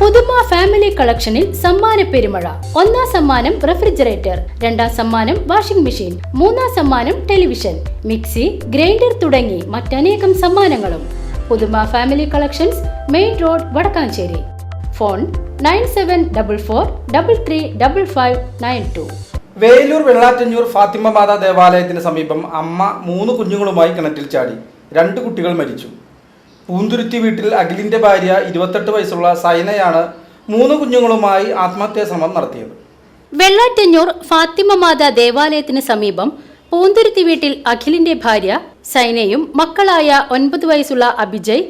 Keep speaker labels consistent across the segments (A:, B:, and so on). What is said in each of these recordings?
A: പുതുമ ഫാമിലി കളക്ഷനിൽ സമ്മാന പെരുമഴ. ഒന്നാം സമ്മാനം റെഫ്രിജറേറ്റർ രണ്ടാം സമ്മാനം വാഷിംഗ് മെഷീൻ മൂന്നാം സമ്മാനം ടെലിവിഷൻ മിക്സി ഗ്രൈൻഡർ തുടങ്ങി മറ്റനേകം സമ്മാനങ്ങളും. Puthuma family collections main road Vadakkanchery. Phone nine seven double four double three double five nine two.
B: Veloor Vellattanjoor Fathima Matha ദേവാലയത്തിന് സമീപം അമ്മ മൂന്ന് കുഞ്ഞുങ്ങളുമായി കിണറ്റിൽ ചാടി. രണ്ട് കുട്ടികൾ മരിച്ചു. പൂന്തുരുത്തി വീട്ടിൽ അഖിലിന്റെ ഭാര്യ ഇരുപത്തെട്ട് വയസ്സുള്ള സൈനയാണ് മൂന്ന് കുഞ്ഞുങ്ങളുമായി ആത്മഹത്യാ ശ്രമം നടത്തിയത്.
A: വെള്ളാറ്റഞ്ഞൂർ ഫാത്തിമ മാത ദേവാലയത്തിന് സമീപം പൂന്തുരുത്തി വീട്ടിൽ അഖിലിന്റെ ഭാര്യ സൈനയും മക്കളായ ഒൻപത് വയസ്സുള്ള അഭിജയ്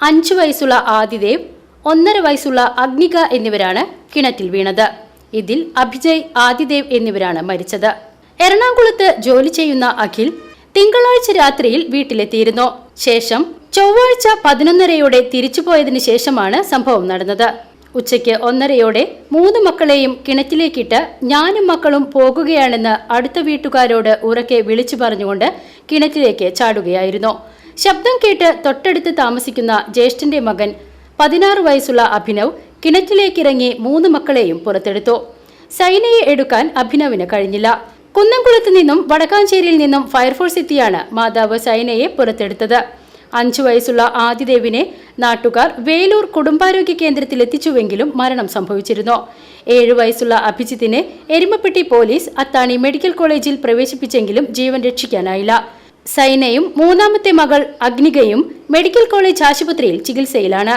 A: അഞ്ചു വയസ്സുള്ള ആദിദേവ് ഒന്നര വയസ്സുള്ള അഗ്നിക എന്നിവരാണ് കിണറ്റിൽ വീണത്. ഇതിൽ അഭിജയ് ആദിദേവ് എന്നിവരാണ് മരിച്ചത്. എറണാകുളത്ത് ജോലി ചെയ്യുന്ന അഖിൽ തിങ്കളാഴ്ച രാത്രിയിൽ വീട്ടിലെത്തിയിരുന്നു. ശേഷം ചൊവ്വാഴ്ച പതിനൊന്നരയോടെ തിരിച്ചുപോയതിനു ശേഷമാണ് സംഭവം നടന്നത്. ഉച്ചയ്ക്ക് ഒന്നരയോടെ മൂന്ന് മക്കളെയും കിണറ്റിലേക്കിട്ട് ഞാനും മക്കളും പോകുകയാണെന്ന് അടുത്ത വീട്ടുകാരോട് ഉറക്കെ വിളിച്ചു പറഞ്ഞുകൊണ്ട് കിണറ്റിലേക്ക് ചാടുകയായിരുന്നു. ശബ്ദം കേട്ട് തൊട്ടടുത്ത് താമസിക്കുന്ന ജ്യേഷ്ഠന്റെ മകൻ പതിനാറ് വയസ്സുള്ള അഭിനവ് കിണറ്റിലേക്കിറങ്ങി മൂന്ന് മക്കളെയും പുറത്തെടുത്തു. സൈനയെ എടുക്കാൻ അഭിനവിന് കഴിഞ്ഞില്ല. കുന്നംകുളത്ത് നിന്നും വടക്കാഞ്ചേരിയിൽ നിന്നും ഫയർഫോഴ്സ് എത്തിയാണ് മാതാവ് സൈനയെ പുറത്തെടുത്തത്. അഞ്ചു വയസ്സുള്ള ആദിദേവിനെ നാട്ടുകാർ വേലൂർ കുടുംബാരോഗ്യ കേന്ദ്രത്തിൽ എത്തിച്ചുവെങ്കിലും മരണം സംഭവിച്ചിരുന്നു. ഏഴു വയസ്സുള്ള അഭിജിത്തിനെ എരുമപ്പെട്ടി പോലീസ് അത്താണി മെഡിക്കൽ കോളേജിൽ പ്രവേശിപ്പിച്ചെങ്കിലും ജീവൻ രക്ഷിക്കാനായില്ല. സൈനയും മൂന്നാമത്തെ മകൾ അഗ്നികയും മെഡിക്കൽ കോളേജ് ആശുപത്രിയിൽ ചികിത്സയിലാണ്.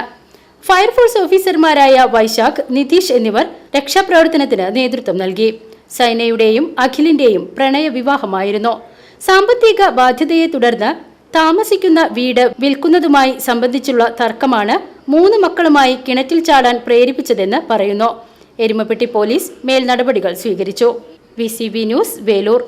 A: ഫയർഫോഴ്സ് ഓഫീസർമാരായ വൈശാഖ് നിതീഷ് എന്നിവർ രക്ഷാപ്രവർത്തനത്തിന് നേതൃത്വം നൽകി. സൈനയുടെയും അഖിലിന്റെയും പ്രണയ വിവാഹമായിരുന്നു സാമ്പത്തിക ബാധ്യതയെ തുടർന്ന് താമസിക്കുന്ന വീട് വിൽക്കുന്നതുമായി സംബന്ധിച്ചുള്ള തർക്കമാണ് മൂന്ന് മക്കളുമായി കിണറ്റിൽ ചാടാൻ പ്രേരിപ്പിച്ചതെന്ന് പറയുന്നു. എരുമപ്പെട്ടി പോലീസ് മേൽ നടപടികൾ സ്വീകരിച്ചു വി ന്യൂസ് വേലൂർ.